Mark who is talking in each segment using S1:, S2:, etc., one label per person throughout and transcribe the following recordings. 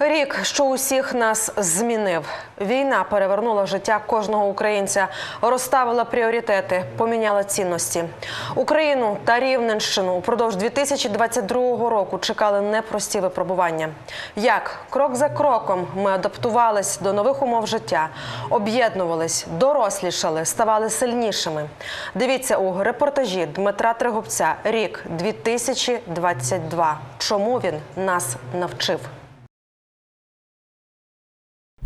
S1: Рік, що усіх нас змінив. Війна перевернула життя кожного українця, розставила пріоритети, поміняла цінності. Україну та Рівненщину упродовж 2022 року чекали непрості випробування. Як крок за кроком ми адаптувались до нових умов життя, об'єднувались, дорослішали, ставали сильнішими. Дивіться у репортажі Дмитра Тригубця Рік 2022. Чому він нас навчив?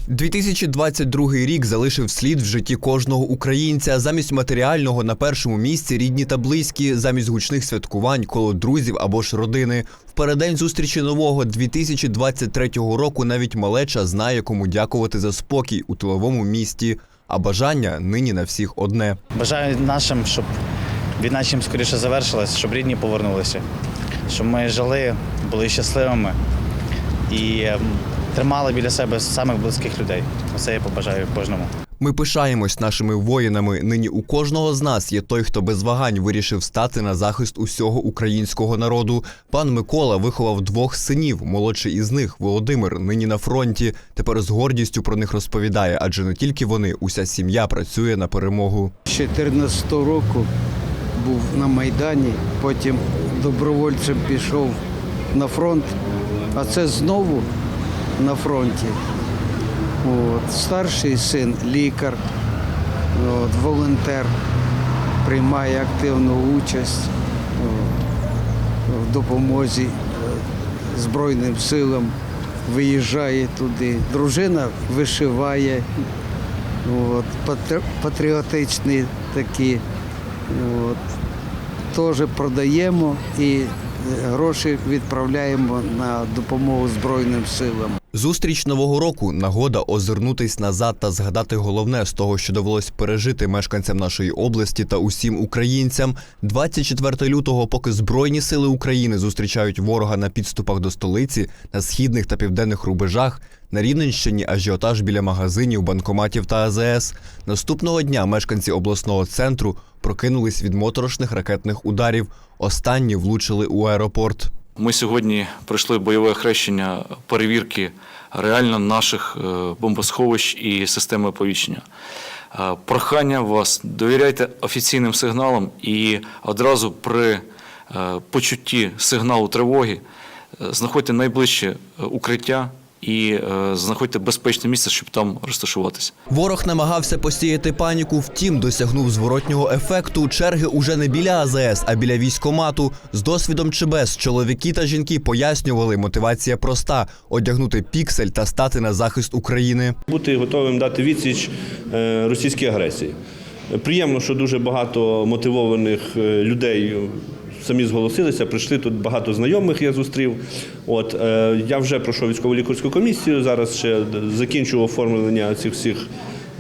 S2: 2022 рік залишив слід в житті кожного українця. Замість матеріального на першому місці рідні та близькі, замість гучних святкувань, коло друзів або ж родини. В переддень зустрічі нового 2023 року навіть малеча знає, кому дякувати за спокій у тиловому місті. А бажання нині на всіх одне.
S3: Бажаю нашим, щоб війна чим скоріше завершилась, щоб рідні повернулися, щоб ми жили, були щасливими і ем, тримали біля себе самих близьких людей. Оце я побажаю кожному.
S2: Ми пишаємось нашими воїнами. Нині у кожного з нас є той, хто без вагань вирішив стати на захист усього українського народу. Пан Микола виховав двох синів. Молодший із них Володимир нині на фронті. Тепер з гордістю про них розповідає, адже не тільки вони, уся сім'я працює на перемогу.
S4: З 14 року був на Майдані, потім добровольцем пішов на фронт, а це знову на фронті. От. Старший син лікар, от, волонтер, приймає активну участь в допомозі е, Збройним силам, виїжджає туди. Дружина вишиває, От, патріотичні такі. От, теж продаємо і е, гроші відправляємо на допомогу Збройним силам.
S2: Зустріч нового року нагода озирнутись назад та згадати головне з того, що довелось пережити мешканцям нашої області та усім українцям. 24 лютого, поки збройні сили України зустрічають ворога на підступах до столиці, на східних та південних рубежах. На Рівненщині ажіотаж біля магазинів, банкоматів та АЗС. Наступного дня мешканці обласного центру прокинулись від моторошних ракетних ударів. Останні влучили у аеропорт.
S5: Ми сьогодні пройшли бойове хрещення перевірки реально наших е, бомбосховищ і системи оповіщення. Е, Прохання вас, довіряйте офіційним сигналам і одразу при е, почутті сигналу тривоги знаходьте найближче укриття і е, знаходьте безпечне місце, щоб там розташуватися.
S2: Ворог намагався посіяти паніку, втім досягнув зворотнього ефекту. Черги уже не біля АЗС, а біля військомату. З досвідом чи без чоловіки та жінки пояснювали, мотивація проста одягнути піксель та стати на захист України.
S6: бути готовим дати відсіч е, російській агресії. Приємно, що дуже багато мотивованих е, людей самі зголосилися, прийшли тут багато знайомих я зустрів. От е, я вже пройшов військово лікарську комісію. Зараз ще закінчу оформлення цих всіх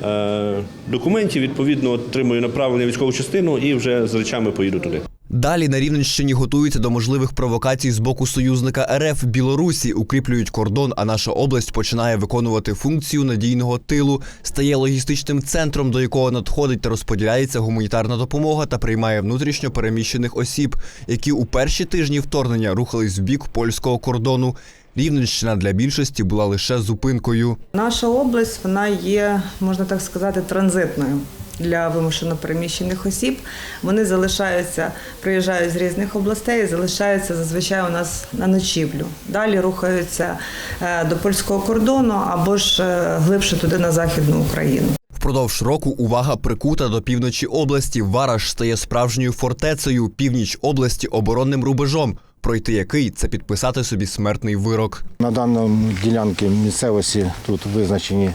S6: е, документів. Відповідно, отримую направлення військову частину і вже з речами поїду туди.
S2: Далі на Рівненщині готуються до можливих провокацій з боку союзника РФ Білорусі, укріплюють кордон. А наша область починає виконувати функцію надійного тилу, стає логістичним центром, до якого надходить та розподіляється гуманітарна допомога та приймає внутрішньо переміщених осіб, які у перші тижні вторгнення рухались в бік польського кордону. Рівненщина для більшості була лише зупинкою.
S7: Наша область вона є, можна так сказати, транзитною для вимушено переміщених осіб. Вони залишаються, приїжджають з різних областей, і залишаються зазвичай у нас на ночівлю. Далі рухаються е, до польського кордону або ж е, глибше туди на західну Україну.
S2: Впродовж року увага прикута до півночі області. Вараш стає справжньою фортецею, північ області оборонним рубежом, пройти який це підписати собі смертний вирок.
S8: На даному ділянці місцевості тут визначені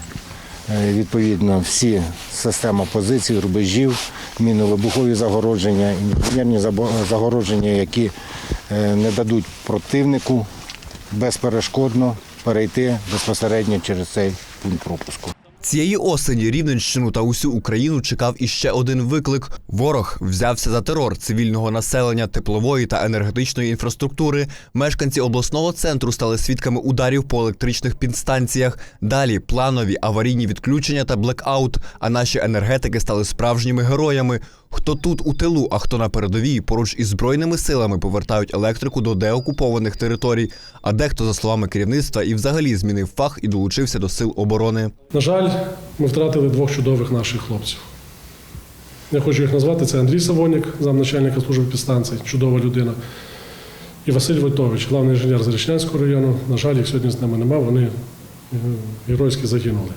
S8: відповідно всі системи позицій, рубежів, мінно-вибухові загородження, інженерні загородження, які е, не дадуть противнику безперешкодно перейти безпосередньо через цей пункт пропуску.
S2: Цієї осені Рівненщину та усю Україну чекав іще один виклик. Ворог взявся за терор цивільного населення, теплової та енергетичної інфраструктури. Мешканці обласного центру стали свідками ударів по електричних підстанціях. Далі планові аварійні відключення та блекаут. А наші енергетики стали справжніми героями. Хто тут у тилу, а хто на передовій, поруч із збройними силами повертають електрику до деокупованих територій. А дехто, за словами керівництва, і взагалі змінив фах і долучився до сил оборони.
S9: На жаль, ми втратили двох чудових наших хлопців. Я хочу їх назвати. Це Андрій Савонік, замначальника служби підстанцій, чудова людина. І Василь Войтович, главний інженер Зарічнянського району. На жаль, їх сьогодні з нами немає, вони е, геройськи загинули.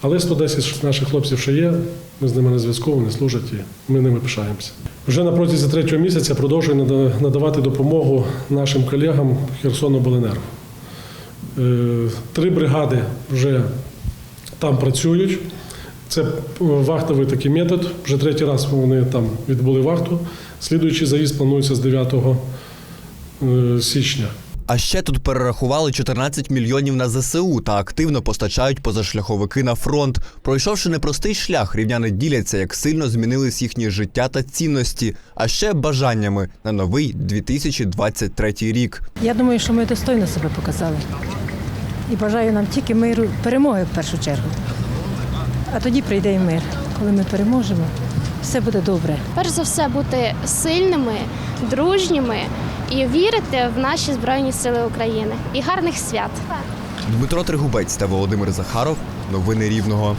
S9: Але 110 наших хлопців ще є, ми з ними на зв'язку, вони служать і ми ними пишаємося. Вже на протязі третього місяця продовжую нада- надавати допомогу нашим колегам Херсонобленерго. Е, Три бригади вже там працюють. Це вахтовий такий метод. Вже третій раз вони там відбули вахту. Слідуючий заїзд планується з 9 е, січня.
S2: А ще тут перерахували 14 мільйонів на ЗСУ та активно постачають позашляховики на фронт. Пройшовши непростий шлях, рівняни діляться, як сильно змінились їхні життя та цінності, а ще бажаннями на новий 2023 рік.
S10: Я думаю, що ми достойно себе показали. І бажаю нам тільки миру, перемоги в першу чергу. А тоді прийде і мир. Коли ми переможемо, все буде добре.
S11: перш за все бути сильними, дружніми і вірити в наші збройні сили України. І гарних свят.
S2: Дмитро Тригубець та Володимир Захаров. Новини Рівного.